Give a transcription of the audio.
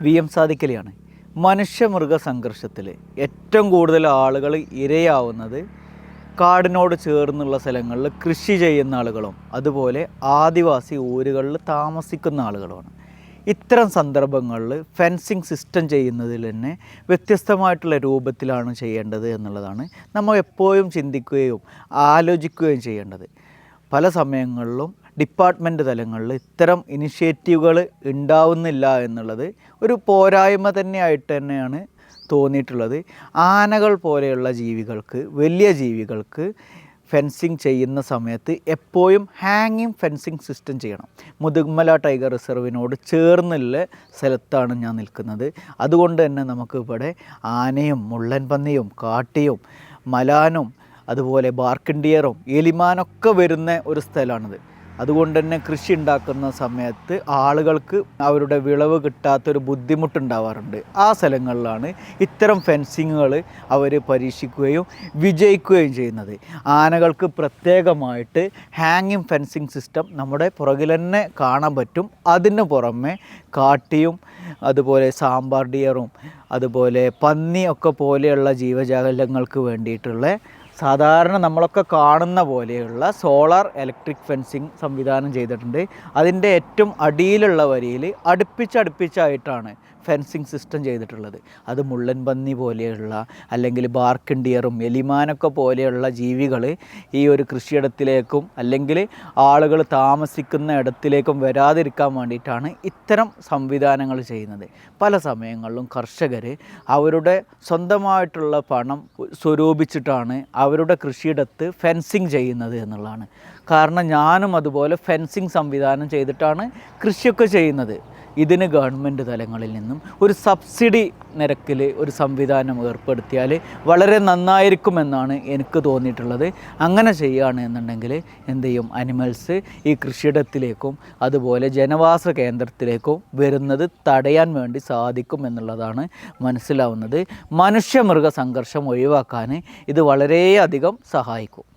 V M സാദിക്കലിയാണ് മനുഷ്യമൃഗ സംഘർഷത്തിൽ ഏറ്റവും കൂടുതൽ ആളുകൾ ഇരയാവുന്നത് കാടിനോട് ചേർന്നുള്ള സ്ഥലങ്ങളിൽ കൃഷി ചെയ്യുന്ന ആളുകളും അതുപോലെ ആദിവാസി ഊരുകളിൽ താമസിക്കുന്ന ആളുകളുമാണ്. ഇത്തരം സന്ദർഭങ്ങളിൽ ഫെൻസിങ് സിസ്റ്റം ചെയ്യുന്നതിൽ തന്നെ വ്യത്യസ്തമായിട്ടുള്ള രൂപത്തിലാണ് ചെയ്യേണ്ടത് എന്നുള്ളതാണ് നമ്മൾ എപ്പോഴും ചിന്തിക്കുകയും ആലോചിക്കുകയും ചെയ്യേണ്ടത്. പല സമയങ്ങളിലും ഡിപ്പാർട്ട്മെന്റ് തലങ്ങളിൽ ഇത്തരം ഇനിഷ്യേറ്റീവുകൾ ഉണ്ടാവുന്നില്ല എന്നുള്ളത് ഒരു പോരായ്മ തന്നെയായിട്ട് തന്നെയാണ് തോന്നിയിട്ടുള്ളത്. ആനകൾ പോലെയുള്ള ജീവികൾക്ക് വലിയ ജീവികൾക്ക് ഫെൻസിങ് ചെയ്യുന്ന സമയത്ത് എപ്പോഴും ഹാങ്ങിങ് ഫെൻസിങ് സിസ്റ്റം ചെയ്യണം. മുതുകുമല ടൈഗർ റിസർവിനോട് ചേർന്നുള്ള സ്ഥലത്താണ് ഞാൻ നിൽക്കുന്നത്. അതുകൊണ്ട് തന്നെ നമുക്കിവിടെ ആനയും മുള്ളൻ പന്നിയും കാട്ടിയും മലാനും അതുപോലെ ബാർക്കിൻഡിയറും എലിമാനൊക്കെ വരുന്ന ഒരു സ്ഥലമാണിത്. അതുകൊണ്ട് തന്നെ കൃഷി ഉണ്ടാക്കുന്ന സമയത്ത് ആളുകൾക്ക് അവരുടെ വിളവ് കിട്ടാത്തൊരു ബുദ്ധിമുട്ടുണ്ടാവാറുണ്ട്. ആ സ്ഥലങ്ങളിലാണ് ഇത്തരം ഫെൻസിങ്ങുകൾ അവർ പരീക്ഷിക്കുകയും വിജയിക്കുകയും ചെയ്യുന്നത്. ആനകൾക്ക് പ്രത്യേകമായിട്ട് ഹാങ്ങിങ് ഫെൻസിങ് സിസ്റ്റം നമ്മുടെ പുറകിൽ തന്നെ കാണാൻ പറ്റും. അതിന് പുറമെ കാട്ടിയും അതുപോലെ സാമ്പാർ ഡിയറും അതുപോലെ പന്നി ഒക്കെ പോലെയുള്ള ജീവജാലങ്ങൾക്ക് വേണ്ടിയിട്ടുള്ള സാധാരണ നമ്മളൊക്കെ കാണുന്ന പോലെയുള്ള സോളാർ ഇലക്ട്രിക് ഫെൻസിങ് സംവിധാനം ചെയ്തിട്ടുണ്ട്. അതിന്റെ ഏറ്റവും അടിയിലുള്ള വരിയിൽ അടുപ്പിച്ചടുപ്പിച്ചായിട്ടാണ് ഫെൻസിങ് സിസ്റ്റം ചെയ്തിട്ടുള്ളത്. അത് മുള്ളൻ പന്നി പോലെയുള്ള അല്ലെങ്കിൽ ബാർക്കിണ്ടിയറും എലിമാനൊക്കെ പോലെയുള്ള ജീവികൾ ഈ ഒരു കൃഷിയിടത്തിലേക്കും അല്ലെങ്കിൽ ആളുകൾ താമസിക്കുന്ന ഇടത്തിലേക്കും വരാതിരിക്കാൻ വേണ്ടിയിട്ടാണ് ഇത്തരം സംവിധാനങ്ങൾ ചെയ്യുന്നത്. പല സമയങ്ങളിലും കർഷകർ അവരുടെ സ്വന്തമായിട്ടുള്ള പണം സ്വരൂപിച്ചിട്ടാണ് അവരുടെ കൃഷിയിടത്ത് ഫെൻസിങ് ചെയ്യുന്നത് എന്നുള്ളതാണ്. കാരണം ഞാനും അതുപോലെ ഫെൻസിങ് സംവിധാനം ചെയ്തിട്ടാണ് കൃഷിയൊക്കെ ചെയ്യുന്നത്. ഇതിന് ഗവൺമെന്റ് തലങ്ങളിൽ നിന്നും ഒരു സബ്സിഡി നിരക്കിൽ ഒരു സംവിധാനം ഏർപ്പെടുത്തിയാൽ വളരെ നന്നായിരിക്കുമെന്നാണ് എനിക്ക് തോന്നിയിട്ടുള്ളത്. അങ്ങനെ ചെയ്യുകയാണ് എന്നുണ്ടെങ്കിൽ എന്ത് ചെയ്യും? അനിമൽസ് ഈ കൃഷിയിടത്തിലേക്കും അതുപോലെ ജനവാസ കേന്ദ്രത്തിലേക്കും വരുന്നത് തടയാൻ വേണ്ടി സാധിക്കും എന്നുള്ളതാണ് മനസ്സിലാവുന്നത്. മനുഷ്യമൃഗ സംഘർഷം ഒഴിവാക്കാൻ ഇത് വളരെയധികം സഹായിക്കും.